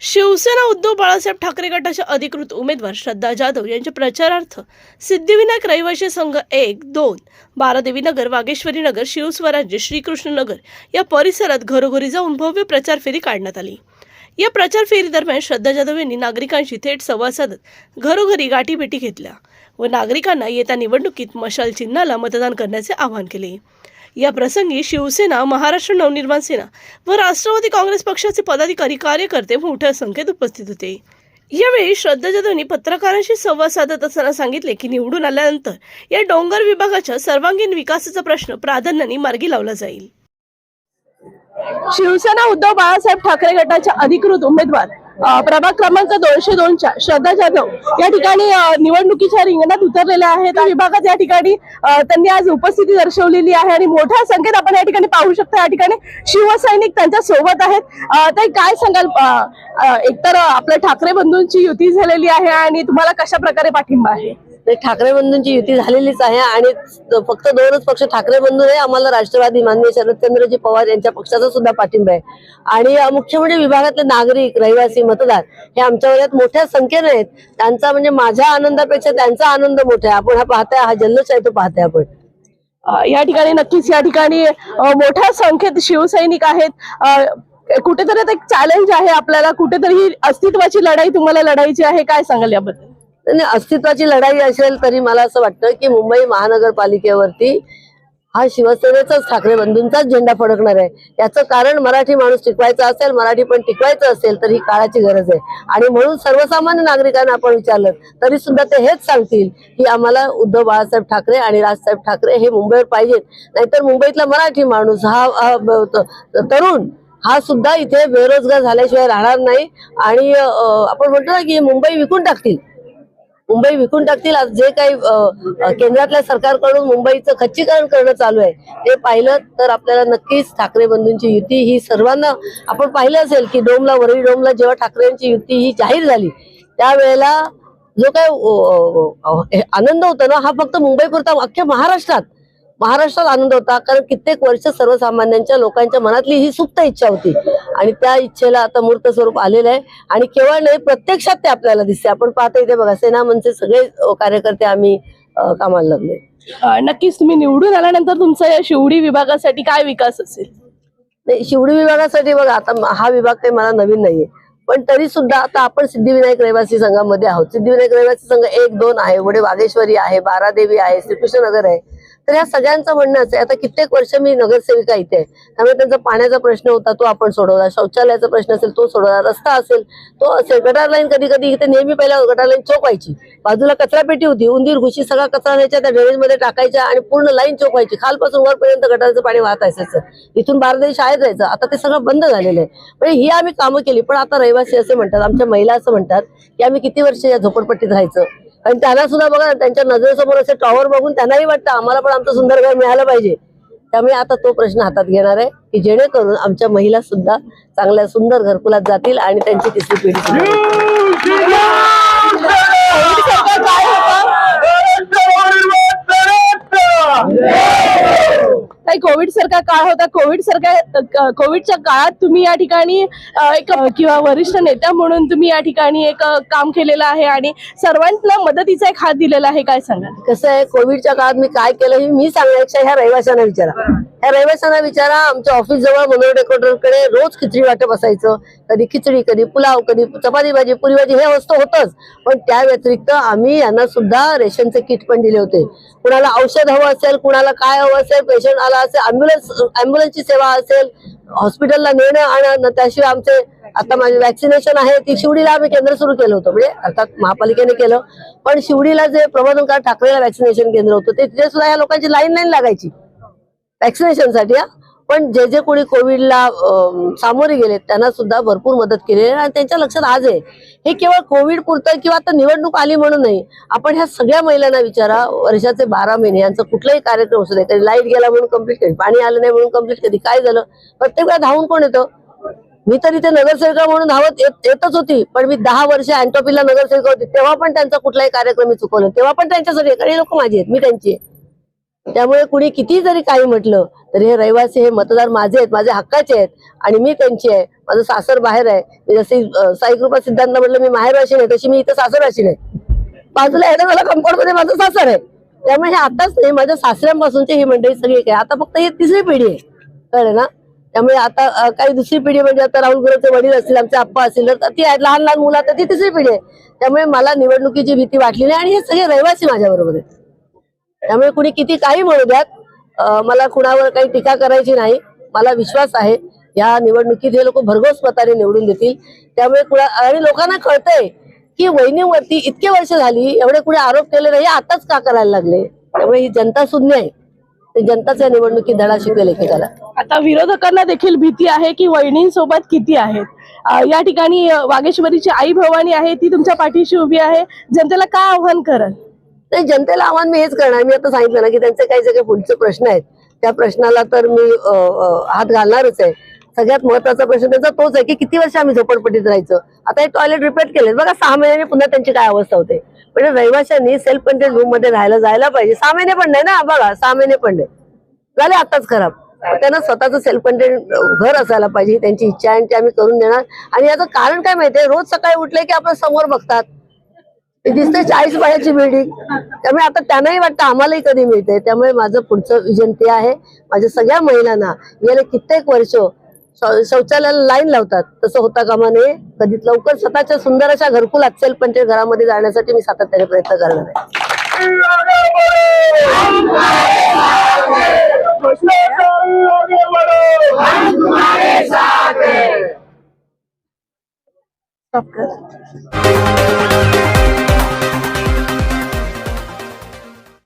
शिवसेना उद्धव बाळासाहेब ठाकरे गटाच्या अधिकृत उमेदवार श्रद्धा जाधव यांच्या प्रचारार्थ सिद्धिविनायक रहिवासी संघ एक दोन बारादेवी नगर वागेश्वरी नगर शिवस्वराज्य श्रीकृष्ण नगर या परिसरात घरोघरी जाऊन भव्य प्रचार फेरी काढण्यात आली. या प्रचार फेरीदरम्यान श्रद्धा जाधव यांनी नागरिकांशी थेट संवाद साधत घरोघरी गाठीभेटी घेतल्या व नागरिकांना येत्या निवडणुकीत मशाल चिन्हाला मतदान करण्याचे आवाहन केले. या प्रसंगी शिवसेना महाराष्ट्र नवनिर्माण सेना व राष्ट्रवादी काँग्रेस पक्षाचे पदाधिकारी कार्यकर्ते मोठ्या संख्येत उपस्थित होते. यावेळी श्रद्धा जाधवनी पत्रकारांशी संवाद साधत असताना सांगितले की निवडून आल्यानंतर या डोंगर विभागाच्या सर्वांगीण विकासाचा प्रश्न प्राधान्याने मार्गी लावला जाईल. शिवसेना उद्धव बाळासाहेब ठाकरे गटाच्या अधिकृत उमेदवार प्रभाग क्रमांक दोनशे दोनच्या श्रद्धा जाधव या ठिकाणी निवडणुकीच्या रिंगणात उतरलेल्या आहेत. विभागात या ठिकाणी त्यांनी आज उपस्थिती दर्शवलेली आहे. आणि मोठ्या संख्येत आपण या ठिकाणी पाहू शकतो. या ठिकाणी शिवसैनिक त्यांच्यासोबत आहेत. ते काय सांगाल? एकतर आपल्या ठाकरे बंधूंची युती झालेली आहे आणि तुम्हाला कशा प्रकारे पाठिंबा आहे? ठाकरे बंधूंची युती झालेलीच आहे आणि फक्त दोनच पक्ष ठाकरे बंधू आहे आम्हाला राष्ट्रवादी माननीय शरदचंद्रजी पवार यांच्या पक्षाचा सुद्धा पाठिंबा आहे. आणि मुख्य म्हणजे विभागातले नागरिक रहिवासी मतदार हे आमच्या वयात मोठ्या संख्येने आहेत. त्यांचा म्हणजे माझ्या आनंदापेक्षा त्यांचा आनंद मोठा आहे. आपण हा पाहताय हा जल्लोष आहे तो पाहताय आपण. या ठिकाणी नक्कीच या ठिकाणी मोठ्या संख्येत शिवसैनिक आहेत. कुठेतरी आता एक चॅलेंज आहे आपल्याला. कुठेतरी अस्तित्वाची लढाई तुम्हाला लढायची आहे. काय सांगाल याबद्दल? अस्तित्वाची लढाई असेल तरी मला असं वाटतं की मुंबई महानगरपालिकेवरती हा शिवसेनेचाच ठाकरे बंधूंचाच झेंडा फडकणार आहे. याचं कारण मराठी माणूस टिकवायचा असेल मराठी पण टिकवायचं असेल तर ही काळाची गरज आहे. आणि म्हणून सर्वसामान्य नागरिकांना आपण विचारलं तरी सुद्धा ते हेच सांगतील की आम्हाला उद्धव बाळासाहेब ठाकरे आणि राजसाहेब ठाकरे हे मुंबईवर पाहिजेत. नाहीतर मुंबईतला मराठी माणूस हा तरुण हा सुद्धा इथे बेरोजगार झाल्याशिवाय राहणार नाही. आणि आपण म्हणतो ना की मुंबई विकून टाकतील. मुंबई विकून टाकतील. आज जे काही केंद्रातल्या सरकारकडून मुंबईचं खच्चीकरण करणं चालू आहे ते पाहिलं तर आपल्याला नक्कीच ठाकरे बंधूंची युती ही सर्वांना आपण पाहिलं असेल की डोमला वरळी डोमला जेव्हा ठाकरेंची युती ही जाहीर झाली त्यावेळेला जो काय आनंद होता ना हा फक्त मुंबईपुरता अख्ख्या महाराष्ट्रात. महाराष्ट्रात आनंद होता कारण कित्येक वर्ष सर्वसामान्यांच्या लोकांच्या मनातली ही सुप्त इच्छा होती. आणि त्या इच्छेला आता मूर्त स्वरूप आलेलं आहे. आणि केवळ नाही प्रत्यक्षात ते आपल्याला दिसते आपण पाहता इथे बघा सेना मनचे सगळे कार्यकर्ते आम्ही कामाला लागले नक्कीच तुम्ही निवडून आल्यानंतर तुमचा या शिवडी विभागासाठी काय विकास असेल? नाही शिवडी विभागासाठी बघा आता हा विभाग काही मला नवीन नाहीये. पण तरी सुद्धा आता आपण सिद्धिविनायक रहिवासी संघामध्ये आहोत. सिद्धिविनायक रहिवासी संघ एक दोन आहे. वडे वागेश्वरी आहे बारादेवी आहे श्रीकृष्ण नगर आहे. तर या सगळ्यांचं म्हणणं असं आता कित्येक वर्ष मी नगरसेविका इथे आहे. त्यामुळे त्यांचा पाण्याचा प्रश्न होता तो आपण सोडवला. शौचालयाचा प्रश्न असेल तो सोडवला. रस्ता असेल तो असेल. गटार लाईन कधी कधी इथे नेहमी पहिला गटार लाईन चोक व्हायची बाजूला कचरा पेटी होती. उंदीर घुशी सगळा कचरा न्यायच्या त्या ड्रेनेजमध्ये टाकायच्या आणि पूर्ण लाईन चोक व्हायची खालपासून वरपर्यंत गटारचं पाणी वाहत असायचं. इथून बारदेश शाळेत जायचं. आता ते सगळं बंद झालेलं आहे. म्हणजे ही आम्ही कामं केली. पण आता रहिवासी असे म्हणतात आमच्या महिला असं म्हणतात की आम्ही किती वर्ष या झोपडपट्टीत राहायचं? आणि त्यांना सुद्धा बघा त्यांच्या नजरेसमोर असे टॉवर बघून त्यांनाही वाटतं आम्हाला पण आमचं सुंदर घर मिळालं पाहिजे. त्यामुळे आता तो प्रश्न हातात घेणार आहे की जेणेकरून आमच्या महिला सुद्धा चांगल्या सुंदर घरकुलात जातील आणि त्यांची तिसरी पिढी सुद्धा काही कोविड सारखा काळ होता. कोविड सारख्या कोविडच्या काळात तुम्ही या ठिकाणी एक किंवा वरिष्ठ नेत्या म्हणून तुम्ही या ठिकाणी एक काम केलेलं आहे आणि सर्वांना मदतीचा एक हात दिलेला आहे. काय सांगा कसं आहे कोविडच्या काळात मी काय केलं हे मी सांगण्यापेक्षा ह्या रहिवाशांना विचारा. ह्या रहिवाशांना विचारा आमच्या ऑफिस जवळ मनोहरकडे रोज खिचडी वाटप असायचं. कधी खिचडी कधी पुलाव कधी चपाती भाजी पुरी भाजी हे वस्तू होतच. पण त्या व्यतिरिक्त आम्ही यांना सुद्धा रेशनचे किट पण दिले होते. कुणाला औषध हवं असेल कुणाला काय हवं असेल पेशंट आला असेल अँब्युलन्स अँब्युलन्सची सेवा असेल हॉस्पिटलला नेणं आणणं त्याशिवाय आमचे आता माझी वॅक्सिनेशन आहे ती शिवडीला आम्ही केंद्र सुरू केलं होतं. म्हणजे अर्थात महापालिकेने केलं. पण शिवडीला जे प्रबोधनकार ठाकरेला वॅक्सिनेशन केंद्र होतं ते तिथे सुद्धा या लोकांची लाईन लाईन लागायची. वॅक्सिनेशनसाठी हा. पण जे जे कोणी कोविडला सामोरे गेले त्यांना सुद्धा भरपूर मदत केली आहे. आणि त्यांच्या लक्षात आज आहे. हे केवळ कोविड पुरतं किंवा आता निवडणूक आली म्हणून नाही. आपण ह्या सगळ्या महिलांना विचारा वर्षाचे बारा महिने यांचा कुठलाही कार्यक्रम असू दे कधी लाइट गेला म्हणून कंप्लीट कधी पाणी आलं नाही म्हणून कंप्लीट कधी काय झालं प्रत्येक वेळा धावून कोण येतं? मी तर इथे नगरसेविका म्हणून धावत येतच होती. पण मी दहा वर्ष अँटोपीला नगरसेविका होती. तेव्हा पण त्यांचा कुठलाही कार्यक्रम मी चुकवला तेव्हा पण त्यांच्यासाठी काही लोक माझी आहेत. मी त्यांची आहे. त्यामुळे कुणी किती जरी काही म्हटलं तरी हे रहिवासी हे मतदार माझे आहेत माझे हक्काचे आहेत आणि मी त्यांची आहे. माझं सासर बाहेर आहे. मी जशी साईकृपा सिद्धांत म्हटलं मी माहेरवाशी नाही तशी मी इथं सासरवाशी नाही. बाजूला येणं मला कंपाऊंडमध्ये माझं सासर आहे. त्यामुळे हे आताच नाही माझ्या सासऱ्यांपासूनची ही मंडळी सगळी काय आता फक्त ही तिसरी पिढी आहे. कळलं ना? त्यामुळे आता काही दुसरी पिढी म्हणजे आता राहुल गुरुचे वडील असतील आमचे आप्पा असतील तर ती आहेत लहान लहान मुलं तर ती तिसरी पिढी आहे. त्यामुळे मला निवडणुकीची भीती वाटली नाही आणि हे सगळे रहिवासी माझ्याबरोबर आहेत. त्यामुळे कुणी किती काही म्हणू द्यात. मला कुणावर काही टीका करायची नाही. मला विश्वास आहे. या निवडणुकीत हे लोक भरघोस मताने निवडून देतील. त्यामुळे कुणा आणि लोकांना कळतंय की वहिनीवरती इतके वर्ष झाली एवढे कुणी आरोप केले नाही हे आताच का करायला लागले? त्यामुळे ही जनता शून्य आहे. ते जनताच या निवडणुकीत धडा शिकवेल एकेकाला आता विरोधकांना देखील भीती आहे की वहिनींसोबत किती आहेत? या ठिकाणी वागेश्वरीची आई भवानी आहे ती तुमच्या पाठीशी उभी आहे. जनतेला काय आव्हान करल? नाही जनतेला आव्हान मी हेच करणार. मी आता सांगितलं ना की त्यांचे काही सगळे पुढचे प्रश्न आहेत त्या प्रश्नाला तर मी हात घालणारच आहे. सगळ्यात महत्त्वाचा प्रश्न त्यांचा तोच आहे की किती वर्ष आम्ही झोपडपट्टीत राहायचं? आता हे टॉयलेट रिपेअर केले बघा सहा महिन्याने पुन्हा त्यांची काय अवस्था होते. पण रहिवाशांनी सेल्फ कंटेंट रूममध्ये राहायला जायला पाहिजे. सहा महिने पण नाही ना? बघा सहा महिने पण नाही. झाले आताच खराब. त्यांना स्वतःचं सेल्फ कंटेंट घर असायला पाहिजे त्यांची इच्छा आहे आणि ते आम्ही करून देणार. आणि याचं कारण काय माहितीये? रोज सकाळी उठले की आपण समोर बघतात. दिसते चाळीस बायाची बिल्डिंग त्यामुळे आता त्यांनाही वाटतं आम्हालाही कधी मिळते त्यामुळे माझं पुढचं विजन ते आहे. माझ्या सगळ्या महिलांना गेले कित्येक वर्ष शौचालयाला लाईन लावतात. तसं होता कामा नये. कधी लवकर स्वतःच्या सुंदर अशा घरकुलात सेल्फ कंटेंट घरामध्ये जाण्यासाठी मी सातत्याने प्रयत्न करणार आहे.